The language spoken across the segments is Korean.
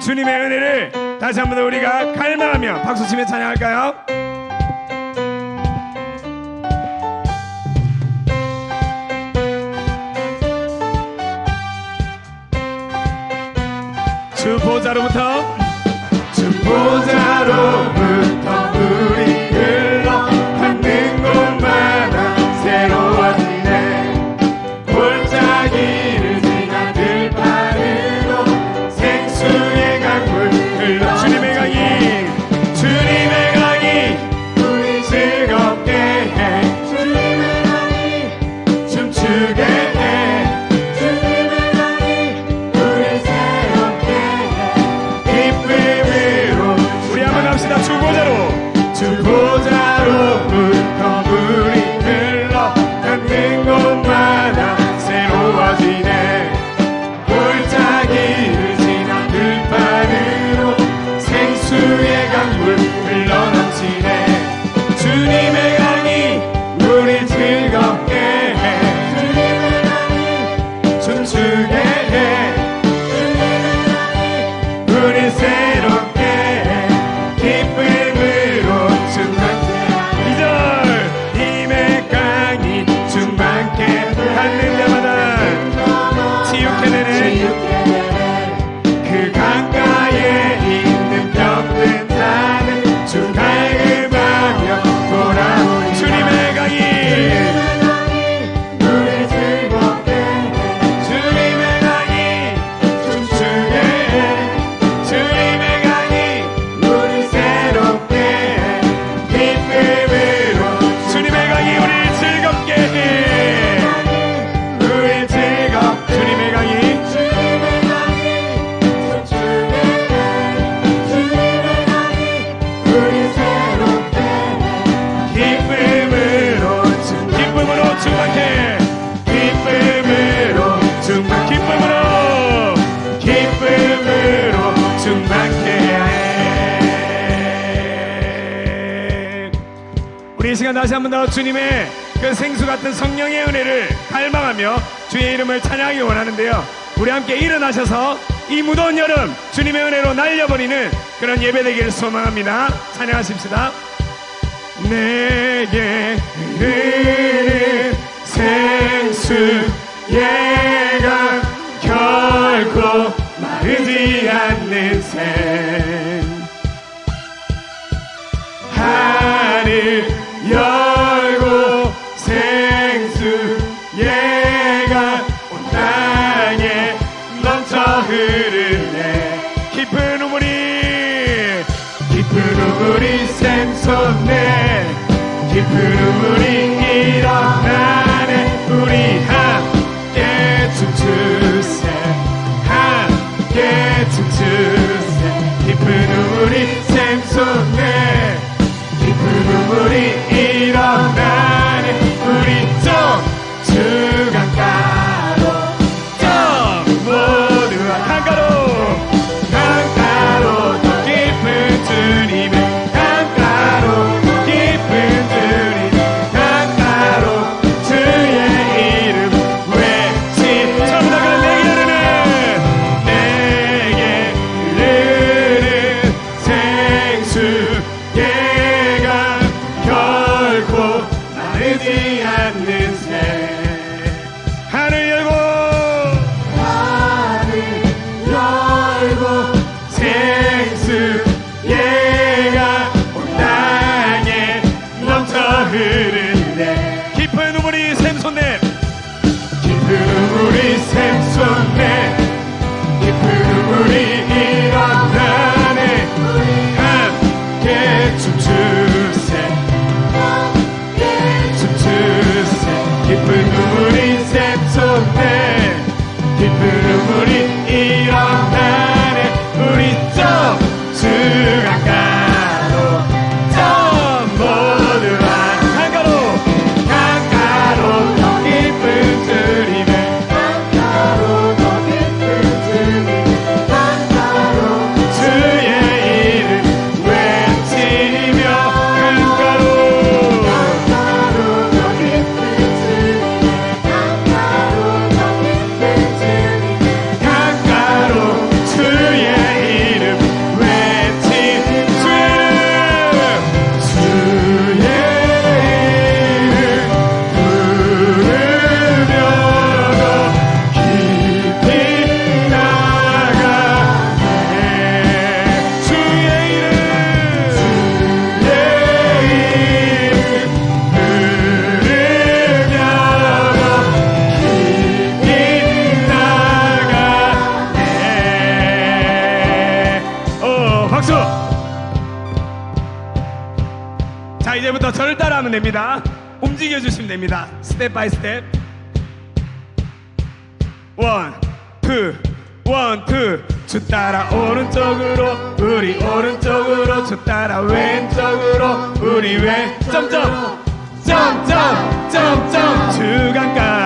주님의 은혜를 다시 한번 우리가 갈망하며 박수치며 찬양할까요? 주 보좌로부터 주 보좌로 다시 한 번 더 주님의 그 생수 같은 성령의 은혜를 갈망하며 주의 이름을 찬양하기 원하는데요. 우리 함께 일어나셔서 이 무더운 여름 주님의 은혜로 날려버리는 그런 예배 되기를 소망합니다. 찬양하십시다. 내게 흐르는 생수예가 결코 샘솟네 깊은 우물이 일어 하면 됩니다. 움직여 주시면 됩니다. 스텝 바이 스텝 원, 투, 원, 투. 주 따라 오른쪽으로, 우리 오른쪽으로, 주 따라 왼쪽으로, 우리 왼, 점점, 점점, 점점, 주강가로,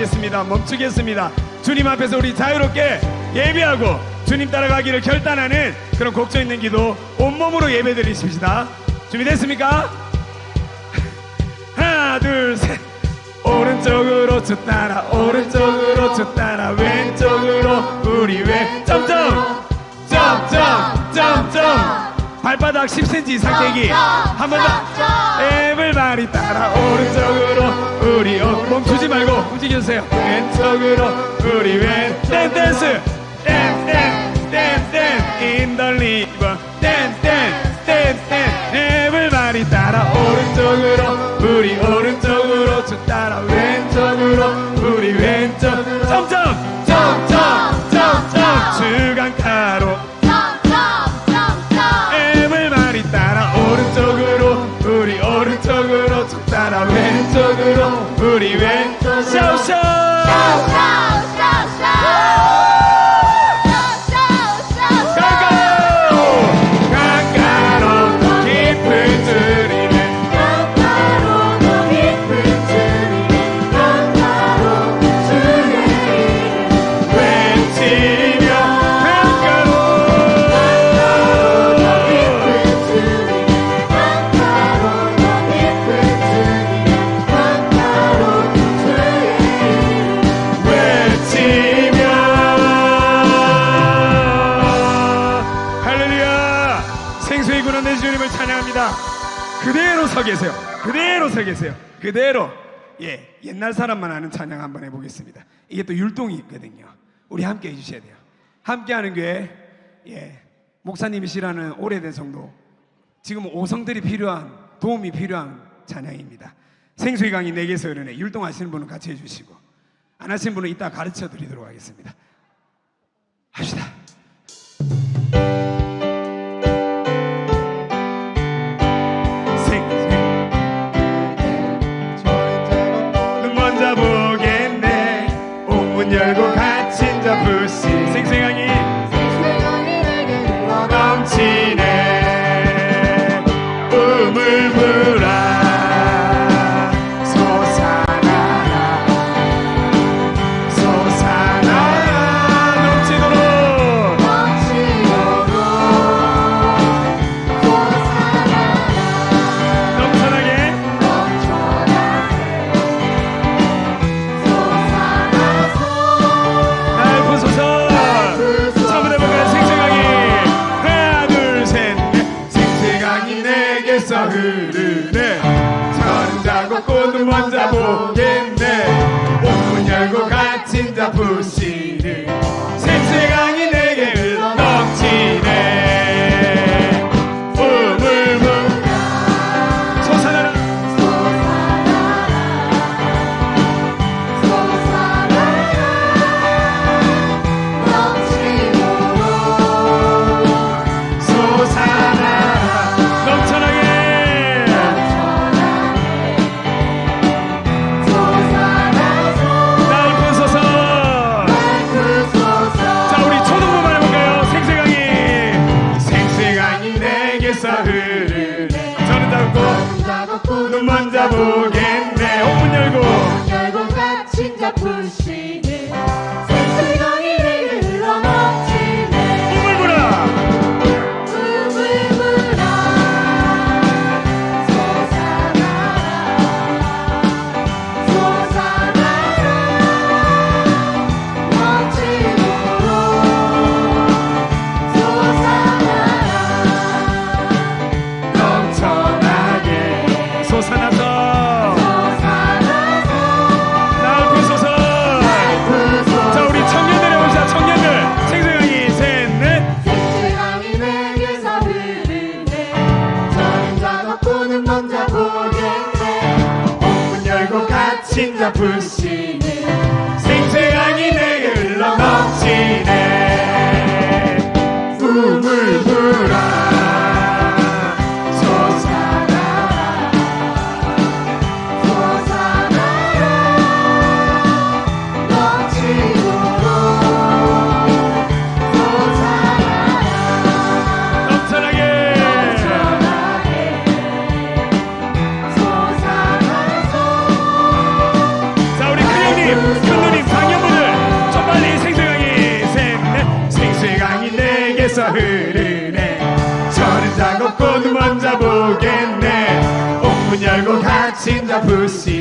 가겠습니다. 멈추겠습니다. 주님 앞에서 우리 자유롭게 예배하고 주님 따라가기를 결단하는 그런 곡조 있는 기도 온몸으로 예배 드리십시다. 준비됐습니까? 하나 둘 셋. 오른쪽으로 쭉 따라 오른쪽으로 쭉 따라 왼쪽으로 우리 왼. 점점. 점점 점점 발바닥 10cm 이상 떼기. 한 번더 에블바리 따라 오른쪽으로 우리 어, 멈추지 말고 움직여주세요. 왼쪽으로 우리 왼 댄댄스. 댄댄댄댄. 인덜리버 댄댄댄댄. 에블바리 따라 오른쪽으로 우리 오른쪽으로 쭉 따라 왼쪽으로 우리 왼쪽. 점점. 점점 점점. 주간 서 계세요. 그대로 서 계세요. 그대로. 예 옛날 사람만 아는 찬양 한번 해보겠습니다. 이게 또 율동이 있거든요. 우리 함께 해주셔야 돼요. 함께 하는 교회 예 목사님이시라는 오래된 성도. 지금 오성들이 필요한 도움이 필요한 찬양입니다. 생수의 강이 내게서 흐르네. 율동하시는 분은 같이 해주시고 안 하신 분은 이따 가르쳐 드리도록 하겠습니다. 합시다. sing, sing. 잡고 La peu 보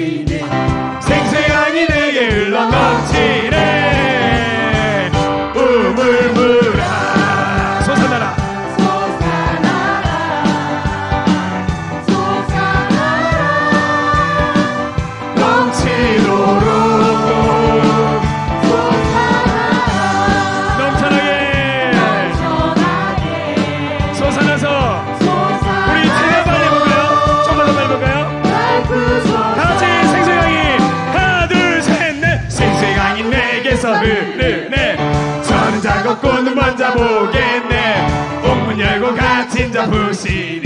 pussy.